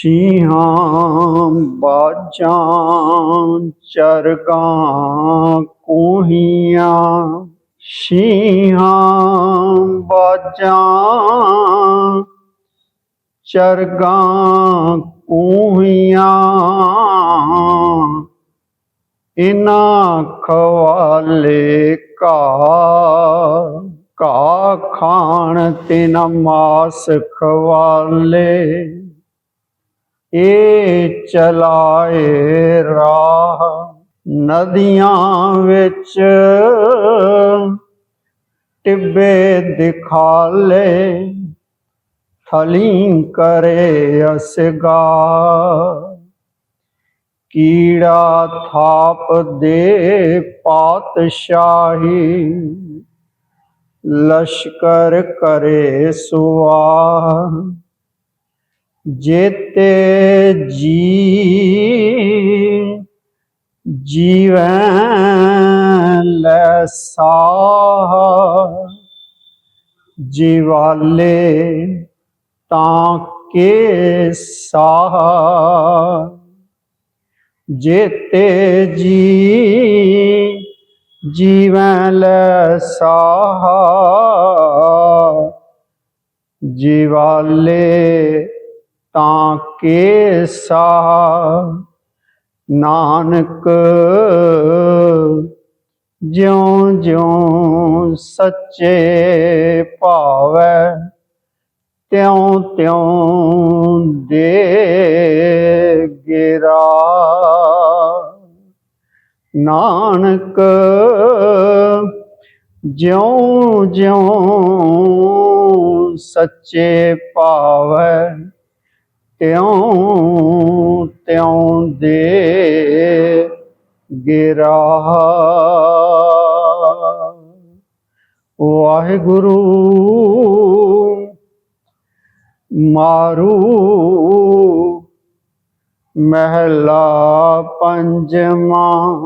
ਸ਼ੀਹਾਂ ਬਾਜਾਂ ਚਰਗਾਂ ਕੋਹੀਆਂ। ਸ਼ੀਹਾਂ ਬਾਜਾਂ ਚਰਗਾਂ ਕੋਹੀਆਂ। ਇਨਾ ਖਵਾਲੇ ਕਾ ਕਾ ਖਾਣ ਤੇ ਮਾਸ ਖਵਾਲੇ। ਇਹ ਚਲਾਏ ਰਾਹ ਨਦੀਆਂ ਵਿੱਚ ਟਿੱਬੇ ਦਿਖਾਲੇ ਥਲੀ ਕਰੇ ਅਸਗਾ ਕੀੜਾ ਥਾਪ ਦੇ ਪਾਤਸ਼ਾਹੀ, ਲਸ਼ਕਰ ਕਰੇ ਸੁਆ ਜੇਤੇ ਜੀ ਜੀਵੈ ਲੈ ਸਾਹ। ਜੀਵਾਲੇ ਤਾਂ ਕੇ ਸਾਹ। ਜੇਤੇ ਜੀ ਜੀਵੈ ਲੈ ਸਾਹ। ਜੀਵਾਲੇ ਤਾਂ ਕੇ ਸਾਹ ਨਾਨਕ ਜਿਉ ਜਿਉ ਸੱਚੇ ਭਾਵੈ ਤਿਉ ਤਿਉ ਦੇ ਗਿਰਾ। ਨਾਨਕ ਜਿਉ ਜਿਉ ਸੱਚੇ ਭਾਵੈ ਤਿਉ ਤਿਉ ਦੇ ਗਿਰਾ। ਵਾਹਿਗੁਰੂ ਮਾਰੂ ਮਹਿਲਾ ਪੰਜਵਾਂ।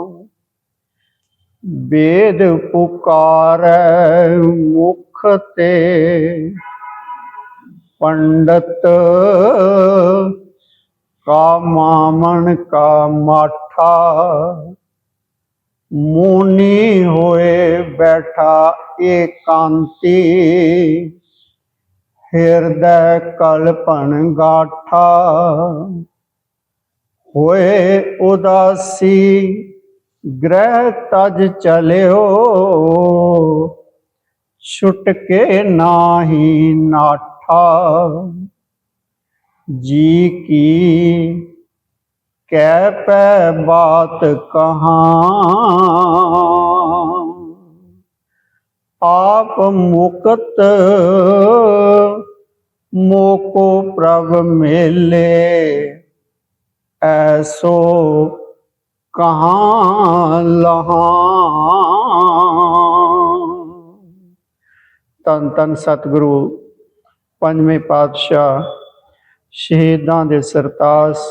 ਵੇਦ ਪੁਕਾਰੈ ਮੁਖ ਤੇ ਪੰਡਤ ਕਾ ਮਾਮਨ ਕਾ ਮਾਠਾ, ਮੂਨੀ ਹੋਏ ਬੈਠਾ ਏਕਾਂਤੀ, ਹਿਰਦੈ ਕਲਪਨ ਗਾਠਾ। ਹੋਏ ਉਦਾਸੀ, ਗ੍ਰਹਿ ਤਜ ਚਲਿਓ ਛੁਟ ਕੇ ਨਾਹੀ ਨਾਠਾ ਜੀ ਕੀ ਕਹਿ ਪੈ ਬਾਤ ਕਹਾ? ਆਪ ਮੁਕਤ ਮੋਕੋ ਪ੍ਰਭ ਮੇਲੇ, ਐਸੋ ਕਹਾ ਲਹਾਂ? ਤਨ ਤਨ ਸਤਿਗੁਰੂ ਪੰਜਵੇਂ ਪਾਤਸ਼ਾਹ ਸ਼ਹੀਦਾਂ ਦੇ ਸਰਤਾਸ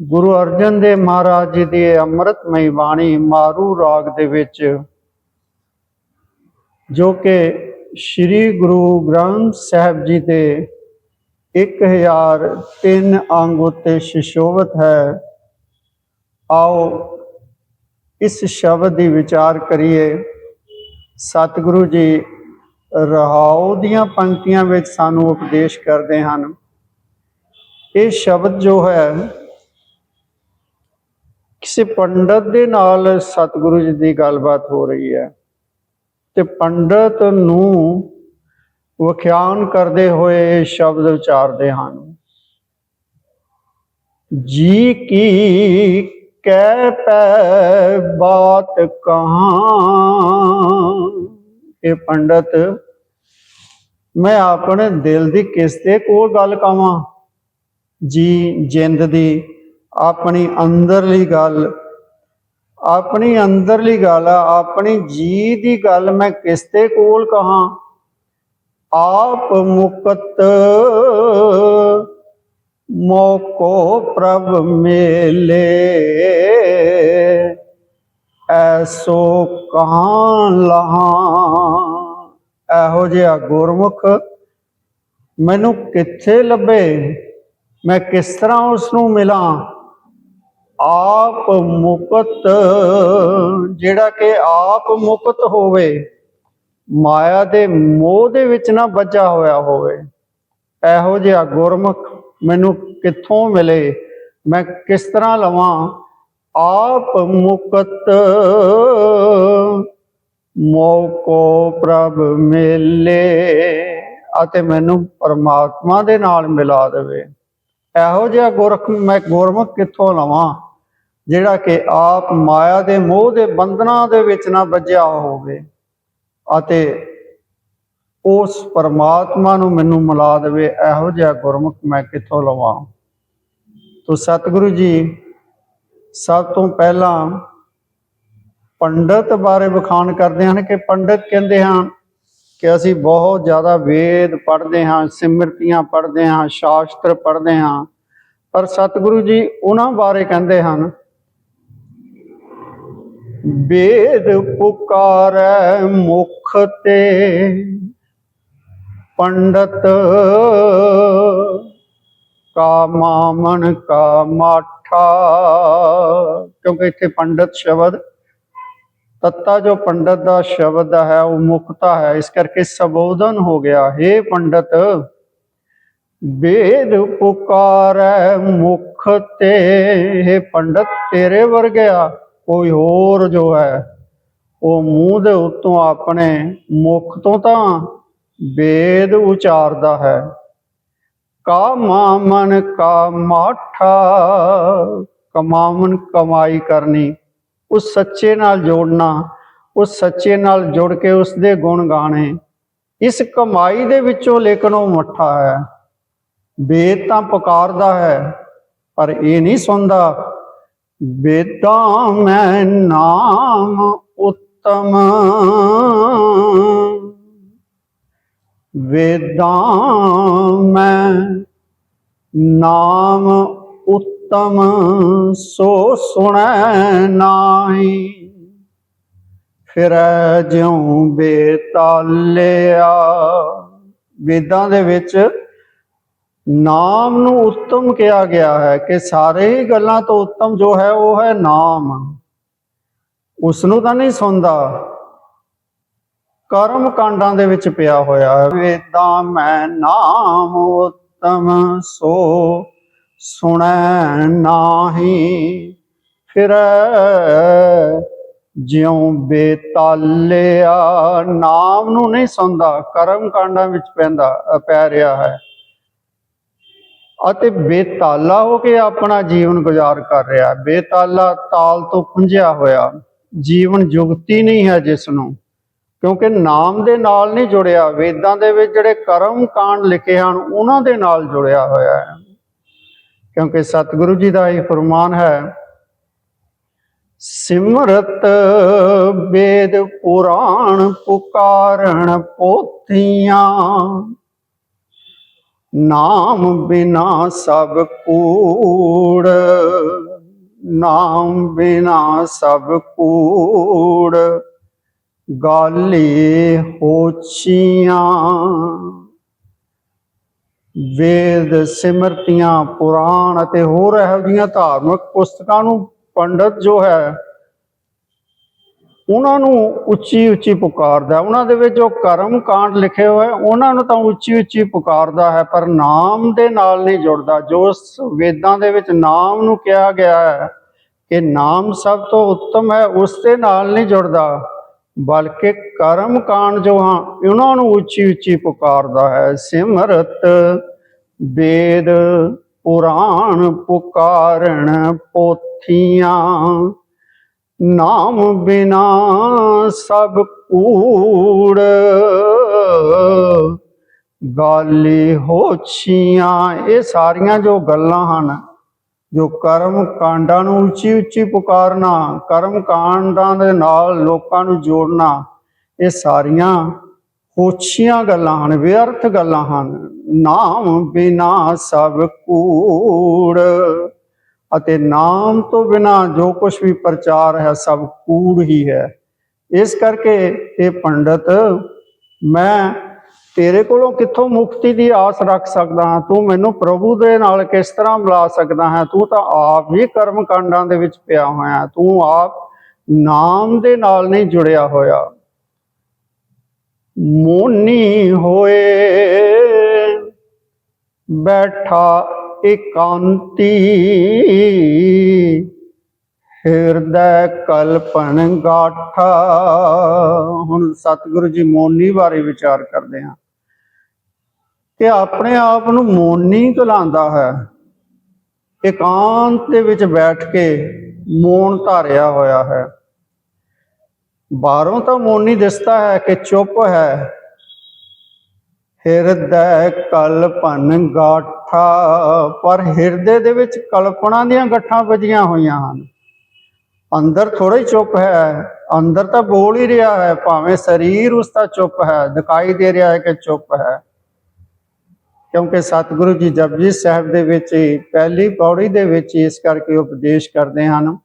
ਗੁਰੂ ਅਰਜਨ ਦੇਵ ਮਹਾਰਾਜ ਜੀ ਦੀ ਅੰਮ੍ਰਿਤਮਈ ਬਾਣੀ ਮਾਰੂ ਰਾਗ ਦੇ ਵਿੱਚ, ਜੋ ਕਿ ਸ੍ਰੀ ਗੁਰੂ ਗ੍ਰੰਥ ਸਾਹਿਬ ਜੀ ਦੇ 1003 ਅੰਗ ਉਤੇ ਸ਼ਿਸ਼ੋਭਤ ਹੈ। ਆਓ ਇਸ ਸ਼ਬਦ ਦੀ ਵਿਚਾਰ ਕਰੀਏ। ਸਤਿਗੁਰੂ ਜੀ ਰਹਾਉ ਦੀਆਂ ਪੰਕਤੀਆਂ ਵਿੱਚ ਸਾਨੂੰ ਉਪਦੇਸ਼ ਕਰਦੇ ਹਨ। ਇਹ ਸ਼ਬਦ ਜੋ ਹੈ, ਕਿਸੇ ਪੰਡਤ ਦੇ ਨਾਲ ਸਤਿਗੁਰੂ ਜੀ ਦੀ ਗੱਲਬਾਤ ਹੋ ਰਹੀ ਹੈ ਤੇ ਪੰਡਤ ਨੂੰ ਵਿਖਿਆਨ ਕਰਦੇ ਹੋਏ ਇਹ ਸ਼ਬਦ ਉਚਾਰਦੇ ਹਨ। ਜੀ ਕੀ ਕਹਿ ਪੈ ਬਾਤ ਕਹਾਂ ਇਹ ਪੰਡਤ, ਮੈਂ ਆਪਣੇ ਦਿਲ ਦੀ ਕਿਸ ਦੇ ਕੋਲ ਗੱਲ ਕਵਾਂ? ਜੀ ਜਿੰਦ ਦੀ ਆਪਣੀ ਅੰਦਰਲੀ ਗੱਲ, ਆਪਣੀ ਅੰਦਰਲੀ ਗੱਲ, ਆਪਣੀ ਜੀ ਦੀ ਗੱਲ ਮੈਂ ਕਿਸ ਦੇ ਕੋਲ ਕਹਾਂ? ਆਪ ਮੁਕਤ ਮੋਕੋ ਪ੍ਰਭ ਮੇਲੇ। ਐਸੋ ਕਹਾਂ ਲਹਾਂ। ਇਹੋ ਜਿਹਾ ਗੁਰਮੁਖ ਮੈਨੂੰ ਕਿੱਥੇ ਲੱਭੇ? ਮੈਂ ਕਿਸ ਤਰ੍ਹਾਂ ਉਸ ਨੂੰ ਮਿਲਾਂ? ਆਪ ਮੁਕਤ, ਜਿਹੜਾ ਕਿ ਆਪ ਮੁਕਤ ਹੋਵੇ, ਮਾਇਆ ਦੇ ਮੋਹ ਦੇ ਵਿੱਚ ਨਾ ਬੱਝਾ ਹੋਇਆ ਹੋਵੇ। ਇਹੋ ਜਿਹਾ ਗੁਰਮੁਖ ਮੈਨੂੰ ਕਿੱਥੋਂ ਮਿਲੇ? ਮੈਂ ਕਿਸ ਤਰ੍ਹਾਂ ਲਵਾਂ? ਆਪ ਮੁਕਤ ਮੋਕੋ ਪ੍ਰਭ ਮਿਲੇ ਅਤੇ ਮੈਨੂੰ ਪਰਮਾਤਮਾ ਦੇ ਨਾਲ ਮਿਲਾ ਦੇਵੇ। ਇਹੋ ਜਿਹਾ ਗੁਰਖ ਮੈਂ ਗੁਰਮੁਖ ਕਿੱਥੋਂ ਲਵਾਂ, ਜਿਹੜਾ ਕਿ ਆਪ ਮਾਇਆ ਦੇ ਮੋਹ ਦੇ ਬੰਧਨਾਂ ਦੇ ਵਿੱਚ ਨਾ ਵੱਜਿਆ ਹੋਵੇ ਅਤੇ ਉਸ ਪਰਮਾਤਮਾ ਨੂੰ ਮੈਨੂੰ ਮਿਲਾ ਦੇਵੇ। ਇਹੋ ਜਿਹਾ ਗੁਰਮੁਖ ਮੈਂ ਕਿੱਥੋਂ ਲਵਾਂ? ਤੋ ਸਤਿਗੁਰੂ ਜੀ ਸਭ ਤੋਂ ਪਹਿਲਾਂ ਪੰਡਤ ਬਾਰੇ ਵਿਖਾਣ ਕਰਦੇ ਹਨ ਕਿ ਪੰਡਤ ਕਹਿੰਦੇ ਹਨ ਕਿ ਅਸੀਂ ਬਹੁਤ ਜ਼ਿਆਦਾ ਵੇਦ ਪੜ੍ਹਦੇ ਹਾਂ, ਸਿਮਰਤੀਆਂ ਪੜ੍ਹਦੇ ਹਾਂ, ਸ਼ਾਸਤਰ ਪੜ੍ਹਦੇ ਹਾਂ। ਪਰ ਸਤਿਗੁਰੂ ਜੀ ਉਹਨਾਂ ਬਾਰੇ ਕਹਿੰਦੇ ਹਨ, ਵੇਦ ਪੁਕਾਰੈ ਮੁਖ ਤੇ ਪੰਡਤ ਕਾ ਮਾਮਨ ਕਾ ਮਾਠਾ। ਕਿਉਂਕਿ ਇੱਥੇ ਪੰਡਤ ਸ਼ਬਦ, ਤੱਤਾ ਜੋ ਪੰਡਤ ਦਾ ਸ਼ਬਦ ਹੈ, ਉਹ ਮੁਕਤਾ ਹੈ। ਇਸ ਕਰਕੇ ਸੰਬੋਧਨ ਹੋ ਗਿਆ हे ਪੰਡਤ, ਵੇਦ ਪੁਕਾਰੈ ਮੁਖ ਤੇ। हे ਪੰਡਤ, ਤੇਰੇ ਵਰਗਿਆ ਕੋਈ ਹੋਰ ਜੋ ਹੈ, ਉਹ ਮੂੰਹ ਦੇ ਉੱਤੋਂ ਆਪਣੇ ਮੁਖ ਤੋਂ ਤਾਂ ਵੇਦ ਉਚਾਰਦਾ ਹੈ। ਕਾ ਮਾਮਨ ਕਾ ਮਾਠਾ ਕਮਾਵਨ ਕਮਾਈ ਕਰਨੀ, ਉਸ ਸੱਚੇ ਨਾਲ ਜੋੜਨਾ, ਉਸ ਸੱਚੇ ਨਾਲ ਜੁੜ ਕੇ ਉਸ ਦੇ ਗੁਣ ਗਾਣੇ। ਇਸ ਕਮਾਈ ਦੇ ਵਿੱਚੋਂ ਲੇਕਿਨ ਉਹ ਮੱਠਾ ਹੈ। ਵੇਦ ਤਾਂ ਪੁਕਾਰਦਾ ਹੈ, ਪਰ ਇਹ ਨਹੀਂ ਸੁਣਦਾ। ਵੇਦਾਂ ਮੈਂ ਨਾਮ ਉੱਤਮ ਵੇਦਾਂ ਮੈਂ ਨਾਮ ਉੱਤਮ ਸੋ ਸੁਣੈ ਨਾਹੀ। ਫਿਰ ਜਿਉ ਬੇਤਾਲਿਆ। ਵੇਦਾਂ ਦੇ ਵਿੱਚ ਨਾਮ ਨੂੰ ਉੱਤਮ ਕਿਹਾ ਗਿਆ ਹੈ ਕਿ ਸਾਰੇ ਹੀ ਗੱਲਾਂ ਤੋਂ ਉੱਤਮ ਜੋ ਹੈ, ਉਹ ਹੈ ਨਾਮ। ਉਸ ਨੂੰ ਤਾਂ ਨਹੀਂ ਸੁਣਦਾ। ਕਰਮ ਕਾਂਡਾਂ ਦੇ ਵਿੱਚ ਪਿਆ ਹੋਇਆ ਹੈ। ਵੇਦਾਂ ਮੈਂ ਨਾਮ ਉਤਮ ਸੋ ਸੁਣੈ ਨਾਹੀ। ਫਿਰ ਜਿਉ ਬੇਤਾਲਿਆ। ਨਾਮ ਨੂੰ ਨਹੀਂ ਸੁਣਦਾ, ਕਰਮ ਕਾਂਡਾਂ ਵਿੱਚ ਪੈਂਦਾ, ਪੈ ਰਿਹਾ ਹੈ। ਅਤੇ ਬੇਤਾਲਾ ਹੋ ਕੇ ਆਪਣਾ ਜੀਵਨ ਗੁਜ਼ਾਰ ਕਰ ਰਿਹਾ ਬੇਤਾਲਾ ਤਾਲ ਤੋਂ ਖੁੰਝਿਆ ਹੋਇਆ। ਜੀਵਨ ਜੁਗਤੀ ਨਹੀਂ ਹੈ ਜਿਸ ਨੂੰ। ਕਿਉਂਕਿ ਨਾਮ ਦੇ ਨਾਲ ਨਹੀਂ ਜੁੜਿਆ, ਵੇਦਾਂ ਦੇ ਵਿੱਚ ਜਿਹੜੇ ਕਰਮ ਕਾਂਡ ਲਿਖੇ ਹਨ, ਉਹਨਾਂ ਦੇ ਨਾਲ ਜੁੜਿਆ ਹੋਇਆ ਹੈ। ਕਿਉਂਕਿ ਸਤਿਗੁਰੂ ਜੀ ਦਾ ਇਹ ਫਰਮਾਨ ਹੈ, ਸਿਮਰਤ ਵੇਦ ਪੁਰਾਣ ਪੁਕਾਰਣ ਪੋਥੀਆਂ, ਨਾਮ ਬਿਨਾ ਸਭ ਕੂੜ, ਨਾਮ ਬਿਨਾ ਸਭ ਕੂੜ। ਗਾਲੀ ਹੋਚੀਆਂ। ਵੇਦ ਸਿਮਰਤੀਆਂ, ਪੁਰਾਣ ਅਤੇ ਹੋਰ ਇਹੋ ਜਿਹੀਆਂ ਧਾਰਮਿਕ ਪੁਸਤਕਾਂ ਨੂੰ ਪੰਡਤ ਜੋ ਹੈ, ਉਹਨਾਂ ਨੂੰ ਉੱਚੀ ਉੱਚੀ ਪੁਕਾਰਦਾ ਉਹਨਾਂ ਦੇ ਵਿੱਚ ਜੋ ਕਰਮ ਕਾਂਡ ਲਿਖੇ ਹੋਏ, ਉਹਨਾਂ ਨੂੰ ਤਾਂ ਉੱਚੀ ਉੱਚੀ ਪੁਕਾਰਦਾ ਹੈ, ਪਰ ਨਾਮ ਦੇ ਨਾਲ ਨਹੀਂ ਜੁੜਦਾ। ਜੋ ਵੇਦਾਂ ਦੇ ਵਿੱਚ ਨਾਮ ਨੂੰ ਕਿਹਾ ਗਿਆ ਹੈ ਕਿ ਨਾਮ ਸਭ ਤੋਂ ਉੱਤਮ ਹੈ, ਉਸ ਦੇ ਨਾਲ ਨਹੀਂ ਜੁੜਦਾ। ਬਲਕਿ ਕਰਮ ਕਾਂਡ ਜੋ ਹਾਂ ਉਹਨਾਂ ਨੂੰ ਉੱਚੀ ਉੱਚੀ ਪੁਕਾਰਦਾ ਹੈ। ਸਿਮਰਤ ਵੇਦ ਪੁਰਾਣ ਪੁਕਾਰਣ ਪੋਥੀਆਂ, ਨਾਮ ਬਿਨਾ ਸਭ ਕੂੜ। ਗਾਲੀ ਹੋਛੀਆਂ ਇਹ ਸਾਰੀਆਂ ਜੋ ਗੱਲਾਂ ਹਨ ਜੋ ਕਰਮ ਕਾਂਡਾਂ ਨੂੰ ਉੱਚੀ ਉੱਚੀ ਪੁਕਾਰਨਾ, ਕਰਮ ਕਾਂਡਾਂ ਦੇ ਨਾਲ ਲੋਕਾਂ ਨੂੰ ਜੋੜਨਾ, ਇਹ ਸਾਰੀਆਂ ਹੋਛੀਆਂ ਗੱਲਾਂ ਹਨ, ਵਿਅਰਥ ਗੱਲਾਂ ਹਨ। ਨਾਮ ਬਿਨਾ ਸਭ ਕੂੜ ਅਤੇ ਨਾਮ ਤੋਂ ਬਿਨਾ ਜੋ ਕੁਝ ਵੀ ਪ੍ਰਚਾਰ ਹੈ, ਸਭ ਕੂੜ ਹੀ ਹੈ। ਇਸ ਕਰਕੇ ਇਹ ਪੰਡਤ, ਮੈਂ ਤੇਰੇ ਕੋਲੋਂ ਕਿੱਥੋਂ ਮੁਕਤੀ ਦੀ ਆਸ ਰੱਖ ਸਕਦਾ ਹਾਂ? ਤੂੰ ਮੈਨੂੰ ਪ੍ਰਭੂ ਦੇ ਨਾਲ ਕਿਸ ਤਰ੍ਹਾਂ ਮਿਲਾ ਸਕਦਾ ਹੈ? ਤੂੰ ਤਾਂ ਆਪ ਹੀ ਕਰਮ ਕਾਂਡਾਂ ਦੇ ਵਿੱਚ ਪਿਆ ਹੋਇਆ ਤੂੰ ਆਪ ਨਾਮ ਦੇ ਨਾਲ ਨਹੀਂ ਜੁੜਿਆ ਹੋਇਆ। ਮੋਨੀ ਹੋਏ, ਬੈਠਾ ਇਕਾਂਤੀ। ਹਿਰਦੈ ਕਲਪਨ ਗਾਠਾ। ਹੁਣ ਸਤਿਗੁਰੂ ਜੀ ਮੋਨੀ ਬਾਰੇ ਵਿਚਾਰ ਕਰਦੇ ਹਾਂ। ਕਿ ਆਪਣੇ ਆਪ ਨੂੰ ਮੋਨੀ ਕਲਾਂਦਾ ਹੈ। ਇਕਾਂਤ ਦੇ ਵਿੱਚ ਬੈਠ ਕੇ ਮੌਨ ਧਾਰਿਆ ਹੋਇਆ ਹੈ। ਬਾਹਰੋਂ ਤਾਂ ਮੋਨੀ ਦਿਸਦਾ ਹੈ ਕਿ ਚੁੱਪ ਹੈ। ਹਿਰਦੈ ਕਲਪਨ ਗਾਠਾ। ਪਰ ਹਿਰਦੇ ਦੇ ਵਿੱਚ ਕਲਪਨਾ ਦੀਆਂ ਗੱਠਾਂ ਵੱਜੀਆਂ ਹੋਈਆਂ ਹਨ। ਅੰਦਰ ਥੋੜਾ ਹੀ ਚੁੱਪ ਹੈ, ਅੰਦਰ ਤਾਂ ਬੋਲ ਹੀ ਰਿਹਾ ਹੈ, ਭਾਵੇਂ ਸਰੀਰ ਉਸ ਦਾ ਚੁੱਪ ਹੈ, ਦਿਖਾਈ ਦੇ ਰਿਹਾ ਹੈ ਕਿ ਚੁੱਪ ਹੈ। ਕਿਉਂਕਿ ਸਤਿਗੁਰੂ ਜੀ ਜਪਜੀ ਸਾਹਿਬ ਦੇ ਵਿੱਚ ਹੀ, ਪਹਿਲੀ ਪੌੜੀ ਦੇ ਵਿੱਚ ਇਸ ਕਰਕੇ ਉਪਦੇਸ਼ ਕਰਦੇ ਹਨ,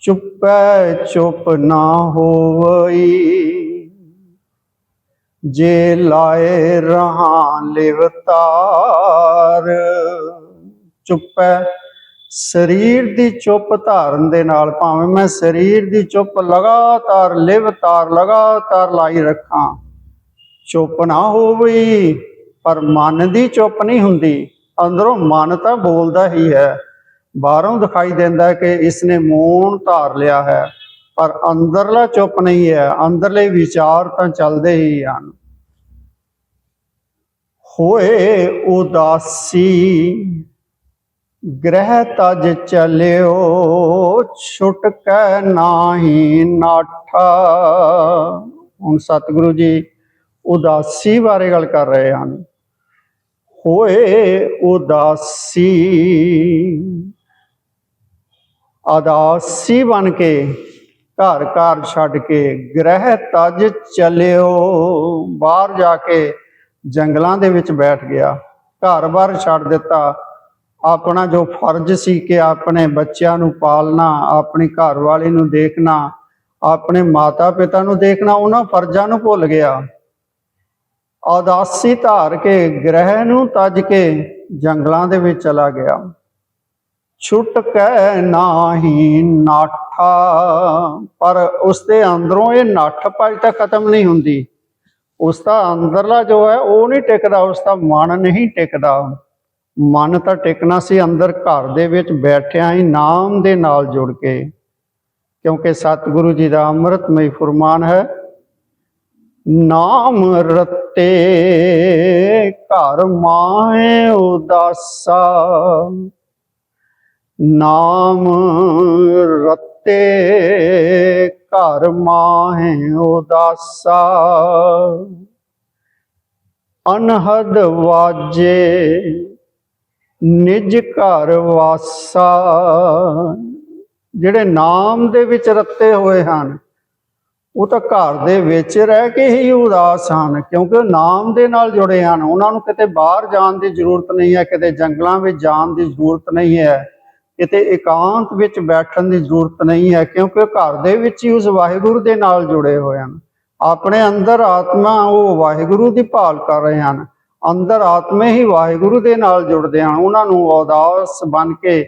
ਚੁੱਪੈ ਚੁੱਪ ਨਾ ਹੋਵਈ। ਜੇ ਲਾਏ ਰਹਾ ਲਿਵਤਾਰ ਚੁੱਪੈ ਸਰੀਰ ਦੀ ਚੁੱਪ ਧਾਰਨ ਦੇ ਨਾਲ ਭਾਵੇਂ ਮੈਂ ਸਰੀਰ ਦੀ ਚੁੱਪ ਲਗਾਤਾਰ ਲਿਵਤਾਰ ਲਗਾਤਾਰ ਲਾਈ ਰੱਖਾਂ, ਚੁੱਪ ਨਾ ਹੋਵੇ, ਪਰ ਮਨ ਦੀ ਚੁੱਪ ਨਹੀਂ ਹੁੰਦੀ। ਅੰਦਰੋਂ ਮਨ ਤਾਂ ਬੋਲਦਾ ਹੀ ਹੈ। ਬਾਹਰੋਂ ਦਿਖਾਈ ਦਿੰਦਾ ਹੈ ਕਿ ਇਸਨੇ ਮੌਨ ਧਾਰ ਲਿਆ ਹੈ, ਪਰ ਅੰਦਰਲਾ ਚੁੱਪ ਨਹੀਂ ਹੈ। ਅੰਦਰਲੇ ਵਿਚਾਰ ਤਾਂ ਚੱਲਦੇ ਹੀ ਹਨ। ਹੋਏ ਉਦਾਸੀ ਗ੍ਰਹਿ ਤਜ ਚਲਿਓ ਛੁਟਕੈ ਨਾਹੀ ਨਾਠਾ। ਹੁਣ ਸਤਿਗੁਰੂ ਜੀ ਉਦਾਸੀ ਬਾਰੇ ਗੱਲ ਕਰ ਰਹੇ ਹਨ। ਹੋਏ ਉਦਾਸੀ। ਆਦਾਸੀ ਬਣ ਕੇ ਘਰ ਘਰ ਛੱਡ ਕੇ ਗ੍ਰਹਿ ਤਜ ਚਲਿਓ। ਬਾਹਰ ਜਾ ਕੇ ਜੰਗਲਾਂ ਦੇ ਵਿੱਚ ਬੈਠ ਗਿਆ। ਘਰ-ਬਾਰ ਛੱਡ ਦਿੱਤਾ। ਆਪਣਾ ਜੋ ਫਰਜ਼ ਸੀ ਕਿ ਆਪਣੇ ਬੱਚਿਆਂ ਨੂੰ ਪਾਲਣਾ, ਆਪਣੀ ਘਰਵਾਲੀ ਨੂੰ ਦੇਖਣਾ, ਆਪਣੇ ਮਾਤਾ-ਪਿਤਾ ਨੂੰ ਦੇਖਣਾ, ਉਹਨਾਂ ਫਰਜ਼ਾਂ ਨੂੰ ਭੁੱਲ ਗਿਆ। ਆਦਾਸੀ ਧਾਰ ਕੇ ਗ੍ਰਹਿ ਨੂੰ ਤਜ ਕੇ ਜੰਗਲਾਂ ਦੇ ਵਿੱਚ ਚਲਾ ਗਿਆ। ਛੁੱਟ ਕੇ ਨਾਹੀ ਨਾਠਾ, ਪਰ ਉਸ ਦੇ ਅੰਦਰੋਂ ਇਹ ਨੱਠ ਭੱਜ ਤਾਂ ਖਤਮ ਨਹੀਂ ਹੁੰਦੀ। ਉਸ ਦਾ ਅੰਦਰਲਾ ਜੋ ਹੈ, ਉਹ ਨਹੀਂ ਟਿਕਦਾ, ਉਸ ਦਾ ਮਨ ਨਹੀਂ ਟਿਕਦਾ। ਮਨ ਤਾਂ ਟਿਕਣਾ ਸੀ ਅੰਦਰ ਘਰ ਦੇ ਵਿੱਚ ਬੈਠਿਆਂ ਹੀ ਨਾਮ ਦੇ ਨਾਲ ਜੁੜ ਕੇ, ਕਿਉਂਕਿ ਸਤਿਗੁਰੂ ਜੀ ਦਾ ਅੰਮ੍ਰਿਤਮਈ ਫਰਮਾਨ ਹੈ, ਨਾਮ ਰਤੇ ਘਰ ਮਾਏ ਉਦਾਸਾ, ਨਾਮ ਰਤੇ ਘਰ ਮਾਹੇ ਉਦਾਸਾ। ਅਨਹਦ ਵਾਜੇ ਨਿਜ ਘਰ ਵਾਸਾ। ਜਿਹੜੇ ਨਾਮ ਦੇ ਵਿੱਚ ਰੱਤੇ ਹੋਏ ਹਨ, ਉਹ ਤਾਂ ਘਰ ਦੇ ਵਿੱਚ ਰਹਿ ਕੇ ਹੀ ਉਦਾਸ ਹਨ, ਕਿਉਂਕਿ ਉਹ ਨਾਮ ਦੇ ਨਾਲ ਜੁੜੇ ਹਨ। ਉਹਨਾਂ ਨੂੰ ਕਿਤੇ ਬਾਹਰ ਜਾਣ ਦੀ ਜ਼ਰੂਰਤ ਨਹੀਂ ਹੈ, ਕਿਤੇ ਜੰਗਲਾਂ ਵਿੱਚ ਜਾਣ ਦੀ ਜ਼ਰੂਰਤ ਨਹੀਂ ਹੈ, ਕਿਤੇ ਇਕਾਂਤ ਵਿੱਚ ਬੈਠਣ ਦੀ ਜ਼ਰੂਰਤ ਨਹੀਂ ਹੈ, ਕਿਉਂਕਿ ਉਹ ਘਰ ਦੇ ਵਿੱਚ ਹੀ ਉਸ ਵਾਹਿਗੁਰੂ ਦੇ ਨਾਲ ਜੁੜੇ ਹੋਏ ਹਨ। ਆਪਣੇ ਅੰਦਰ ਆਤਮਾ ਉਹ ਵਾਹਿਗੁਰੂ ਦੀ ਭਾਲ ਕਰ ਰਹੇ ਹਨ। ਅੰਦਰ ਆਤਮੇ ਹੀ ਵਾਹਿਗੁਰੂ ਦੇ ਨਾਲ ਜੁੜਦੇ ਹਨ। ਉਹਨਾਂ ਨੂੰ ਉਦਾਸ ਬਣ ਕੇ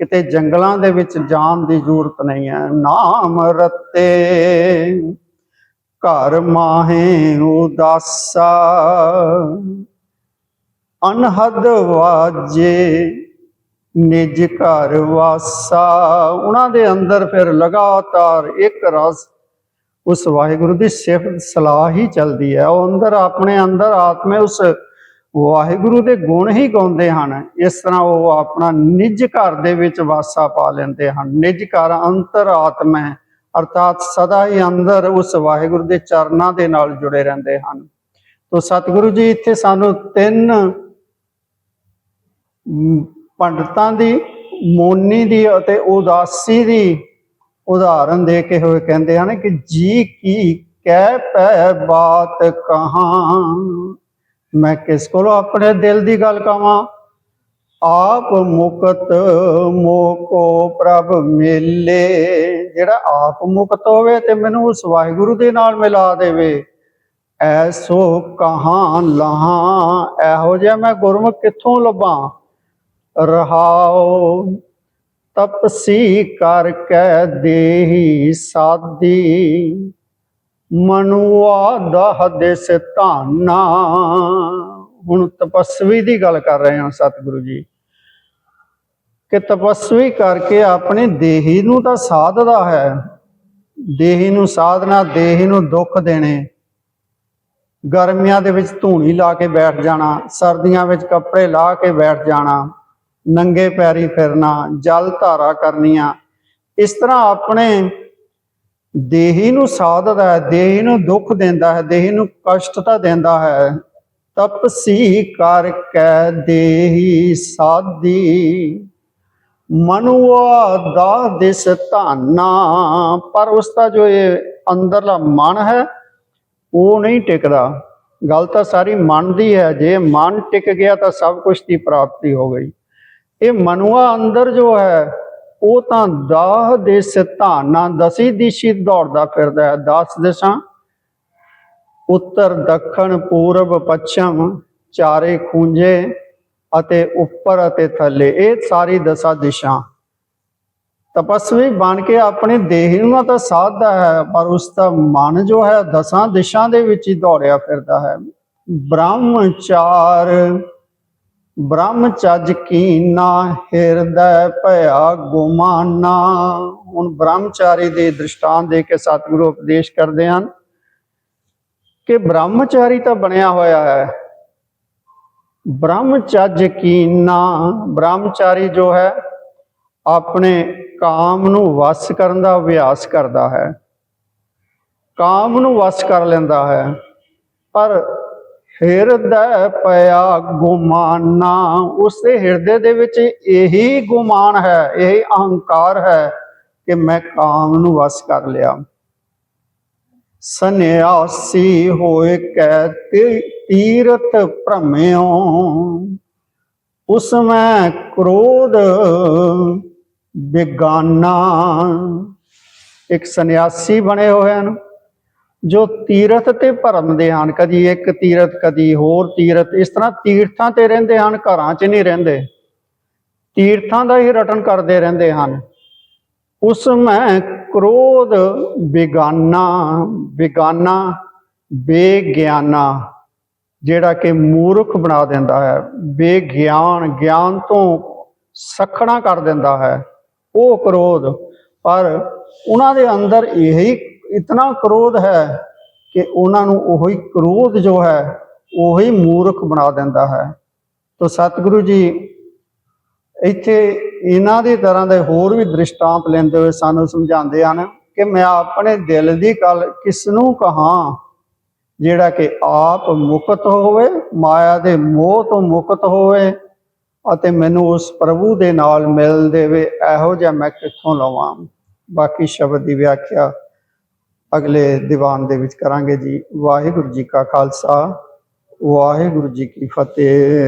ਕਿਤੇ ਜੰਗਲਾਂ ਦੇ ਵਿੱਚ ਜਾਣ ਦੀ ਜ਼ਰੂਰਤ ਨਹੀਂ ਹੈ। ਨਾਮ ਰਤੇ, ਘਰ ਮਾਹੇ ਉਦਾਸਾ, ਅਨਹਦ ਵਾਜੇ, ਨਿਜ ਘਰ ਵਾਸਾ। ਉਹਨਾਂ ਦੇ ਅੰਦਰ ਫਿਰ ਲਗਾਤਾਰ ਇੱਕ ਰਸ, ਉਸ ਵਾਹਿਗੁਰੂ ਦੀ ਸਿਫਤ, ਸਲਾਹ ਹੀ ਚੱਲਦੀ ਹੈ। ਉਹ ਅੰਦਰ ਆਪਣੇ ਅੰਦਰ ਆਤਮੇ ਉਸ ਵਾਹਿਗੁਰੂ ਦੇ ਗੁਣ ਹੀ ਗਾਉਂਦੇ ਹਨ। ਇਸ ਤਰ੍ਹਾਂ ਉਹ ਆਪਣਾ ਨਿਜ ਘਰ ਦੇ ਵਿੱਚ ਵਾਸਾ ਪਾ ਲੈਂਦੇ ਹਨ। ਨਿਜ ਘਰ ਅੰਤਰ ਆਤਮਾ ਅਰਥਾਤ ਸਦਾ ਹੀ ਅੰਦਰ ਉਸ ਵਾਹਿਗੁਰੂ ਦੇ ਚਰਨਾਂ ਦੇ ਨਾਲ ਜੁੜੇ ਰਹਿੰਦੇ ਹਨ। ਤੋ ਸਤਿਗੁਰੂ ਜੀ, ਇੱਥੇ ਸਾਨੂੰ ਤਿੰਨ ਪੰਡਤਾਂ ਦੀ, ਮੋਨੀ ਦੀ ਅਤੇ ਉਦਾਸੀ ਦੀ ਉਦਾਹਰਨ ਦੇ ਕੇ ਹੋਏ ਕਹਿੰਦੇ ਹਨ ਕਿ ਜੀ ਕੀ ਕਹਿ ਪੈ ਬਾਤ ਕਹਾਂ। ਮੈਂ ਕਿਸ ਕੋਲੋਂ ਆਪਣੇ ਦਿਲ ਦੀ ਗੱਲ ਕਵਾਂ? ਆਪ ਮੁਕਤ ਮੋਕੋ ਪ੍ਰਭ ਮੇਲੇ। ਜਿਹੜਾ ਆਪ ਮੁਕਤ ਹੋਵੇ ਤੇ ਮੈਨੂੰ ਉਸ ਵਾਹਿਗੁਰੂ ਦੇ ਨਾਲ ਮਿਲਾ ਦੇਵੇ। ਐਸੋ ਕਹਾਂ ਲਹਾਂ, ਇਹੋ ਜਿਹਾ ਮੈਂ ਗੁਰਮੁਖ ਕਿੱਥੋਂ ਲੱਭਾਂ? ਰਹਾਓ ਤਪਸੀ ਕਰਕੇ ਦੇਹੀ ਸਾਦੀ। ਮਨੁਆ ਦਹ ਦਿਸ ਧਾਨਾ। ਹੁਣ ਤਪਸਵੀ ਦੀ ਗੱਲ ਕਰ ਰਹੇ ਹਾਂ ਸਤਿਗੁਰੂ ਜੀ। ਕਿ ਤਪਸਵੀ ਕਰਕੇ ਆਪਣੇ ਦੇਹੀ ਨੂੰ ਤਾਂ ਸਾਧਦਾ ਹੈ। ਦੇਹੀ ਨੂੰ ਸਾਧਨਾ, ਦੇਹੀ ਨੂੰ ਦੁੱਖ ਦੇਣੇ। ਗਰਮੀਆਂ ਦੇ ਵਿੱਚ ਧੂਣੀ ਲਾ ਕੇ ਬੈਠ ਜਾਣਾ, ਸਰਦੀਆਂ ਵਿੱਚ ਕੱਪੜੇ ਲਾ ਕੇ ਬੈਠ ਜਾਣਾ, ਨੰਗੇ ਪੈਰੀ ਫਿਰਨਾ, ਜਲ ਧਾਰਾ ਕਰਨੀਆਂ। ਇਸ ਤਰ੍ਹਾਂ ਆਪਣੇ ਦੇਹੀ ਨੂੰ ਸਾਧਦਾ ਹੈ, ਦੇਹੀ ਨੂੰ ਦੁੱਖ ਦਿੰਦਾ ਹੈ, ਦੇਹੀ ਨੂੰ ਕਸ਼ਟਤਾ ਦਿੰਦਾ ਹੈ। ਤਪਸੀ ਕਰਕੇ ਦੇਹੀ ਸਾਧੀ, ਮਨੁਆ ਦਾ ਦਿਸ ਧਾਨਾ। ਪਰ ਉਸ ਦਾ ਜੋ ਇਹ ਅੰਦਰਲਾ ਮਨ ਹੈ, ਉਹ ਨਹੀਂ ਟਿਕਦਾ। ਗੱਲ ਤਾਂ ਸਾਰੀ ਮਨ ਦੀ ਹੈ, ਜੇ ਮਨ ਟਿਕ ਗਿਆ ਤਾਂ ਸਭ ਕੁਝ ਦੀ ਪ੍ਰਾਪਤੀ ਹੋ ਗਈ। ਇਹ ਮਨੁਆ ਅੰਦਰ ਜੋ ਹੈ ਉਹ ਤਾਂ ਦਾਹ ਦੇ ਸਿਧਾਨਾ, ਦਸੀ ਦਿਸ਼ੀ ਦੌੜਦਾ ਫਿਰਦਾ ਹੈ 10 ਦਿਸ਼ਾ। ਉੱਤਰ ਦੱਖਣ, ਪੂਰਬ ਪੱਛਮ, ਚਾਰੇ ਖੂੰਜੇ ਅਤੇ ਉੱਪਰ ਅਤੇ ਥੱਲੇ, ਇਹ ਸਾਰੀ ਦਸਾਂ ਦਿਸ਼ਾ। ਤਪਸਵੀ ਬਣ ਕੇ ਆਪਣੇ ਦੇਹ ਨੂੰ ਤਾਂ ਸਾਧਦਾ ਹੈ, ਪਰ ਉਸ ਦਾ ਮਨ ਜੋ ਹੈ, ਦਸਾਂ ਦਿਸ਼ਾਂ ਦੇ ਵਿੱਚ ਹੀ ਦੌੜਿਆ ਫਿਰਦਾ ਹੈ। ਬ੍ਰਹਮਚਾਰ ਬ੍ਰਹਮਚਜ ਕੀਨਾ ਹਿਰਦੈ ਭਇਆ ਗੁਮਾਨਾ। ਹੁਣ ਬ੍ਰਹਮਚਾਰੀ ਦੇ ਦ੍ਰਿਸ਼ਟਾਂ ਦੇ ਕੇ ਸਤਿਗੁਰੂ ਉਪਦੇਸ਼ ਕਰਦੇ ਹਨ ਕਿ ਬ੍ਰਹਮਚਾਰੀ ਤਾਂ ਬਣਿਆ ਹੋਇਆ ਹੈ। ਬ੍ਰਹਮਚਜ ਕੀਨਾ ਬ੍ਰਹਮਚਾਰੀ ਜੋ ਹੈ, ਆਪਣੇ ਕਾਮ ਨੂੰ ਵਸ ਕਰਨ ਦਾ ਅਭਿਆਸ ਕਰਦਾ ਹੈ। ਕਾਮ ਨੂੰ ਵਸ ਕਰ ਲੈਂਦਾ ਹੈ। ਪਰ ਹਿਰਦੈ ਪਿਆ ਗੁਮਾਨਾ, ਉਸ ਹਿਰਦੇ ਦੇ ਵਿੱਚ ਇਹੀ ਗੁਮਾਨ ਹੈ, ਇਹੀ ਅਹੰਕਾਰ ਹੈ ਕਿ ਮੈਂ ਕਾਮ ਨੂੰ ਵਸ ਕਰ ਲਿਆ। ਸੰਨਿਆਸੀ ਹੋਏ ਕੈ ਤੀ- ਤੀਰਥ ਭ੍ਰਮਿਓ, ਉਸ ਮੈਂ ਕ੍ਰੋਧ ਬਿਗਾਨਾ। ਇੱਕ ਸੰਨਿਆਸੀ ਬਣੇ ਹੋਏ ਹਨ। ਜੋ ਤੀਰਥ ਤੇ ਭਰਮ ਦੇ ਹਨ, ਕਦੀ ਇੱਕ ਤੀਰਥ, ਕਦੀ ਹੋਰ ਤੀਰਥ, ਇਸ ਤਰ੍ਹਾਂ ਤੀਰਥਾਂ ਤੇ ਰਹਿੰਦੇ ਹਨ, ਘਰਾਂ 'ਚ ਨਹੀਂ ਰਹਿੰਦੇ। ਤੀਰਥਾਂ ਦਾ ਹੀ ਰਟਨ ਕਰਦੇ ਰਹਿੰਦੇ ਹਨ। ਉਸ ਮੈਂ ਕ੍ਰੋਧ, ਬੇਗਾਨਾ ਬੇਗਾਨਾ, ਬੇਗਿਆਨਾ, ਜਿਹੜਾ ਕਿ ਮੂਰਖ ਬਣਾ ਦਿੰਦਾ ਹੈ, ਬੇਗਿਆਨ, ਗਿਆਨ ਤੋਂ ਸਖਣਾ ਕਰ ਦਿੰਦਾ ਹੈ, ਉਹ ਕ੍ਰੋਧ। ਪਰ ਉਹਨਾਂ ਦੇ ਅੰਦਰ ਇਹੀ ਇਤਨਾ ਕ੍ਰੋਧ ਹੈ ਕਿ ਉਹਨਾਂ ਨੂੰ ਉਹੀ ਕ੍ਰੋਧ ਜੋ ਹੈ, ਉਹੀ ਮੂਰਖ ਬਣਾ ਦਿੰਦਾ ਹੈ। ਤੋ ਸਤਿਗੁਰੂ ਜੀ, ਇੱਥੇ ਇਹਨਾਂ ਦੀ ਤਰ੍ਹਾਂ ਦੇ ਹੋਰ ਵੀ ਦ੍ਰਿਸ਼ਟਾਂਤ ਲੈਂਦੇ ਹੋਏ ਸਾਨੂੰ ਸਮਝਾਉਂਦੇ ਹਨ ਕਿ ਮੈਂ ਆਪਣੇ ਦਿਲ ਦੀ ਗੱਲ ਕਿਸ ਨੂੰ ਕਹਾਂ, ਜਿਹੜਾ ਕਿ ਆਪ ਮੁਕਤ ਹੋਵੇ, ਮਾਇਆ ਦੇ ਮੋਹ ਤੋਂ ਮੁਕਤ ਹੋਵੇ ਅਤੇ ਮੈਨੂੰ ਉਸ ਪ੍ਰਭੂ ਦੇ ਨਾਲ ਮਿਲ ਦੇਵੇ ਇਹੋ ਜਿਹਾ ਮੈਂ ਕਿੱਥੋਂ ਲਵਾਂ। ਬਾਕੀ ਸ਼ਬਦ ਦੀ ਵਿਆਖਿਆ ਅਗਲੇ ਦੀਵਾਨ ਦੇ ਵਿੱਚ ਕਰਾਂਗੇ ਜੀ ਵਾਹਿਗੁਰੂ ਜੀ ਕਾ ਖਾਲਸਾ ਵਾਹਿਗੁਰੂ ਜੀ ਕੀ ਫਤਿਹ।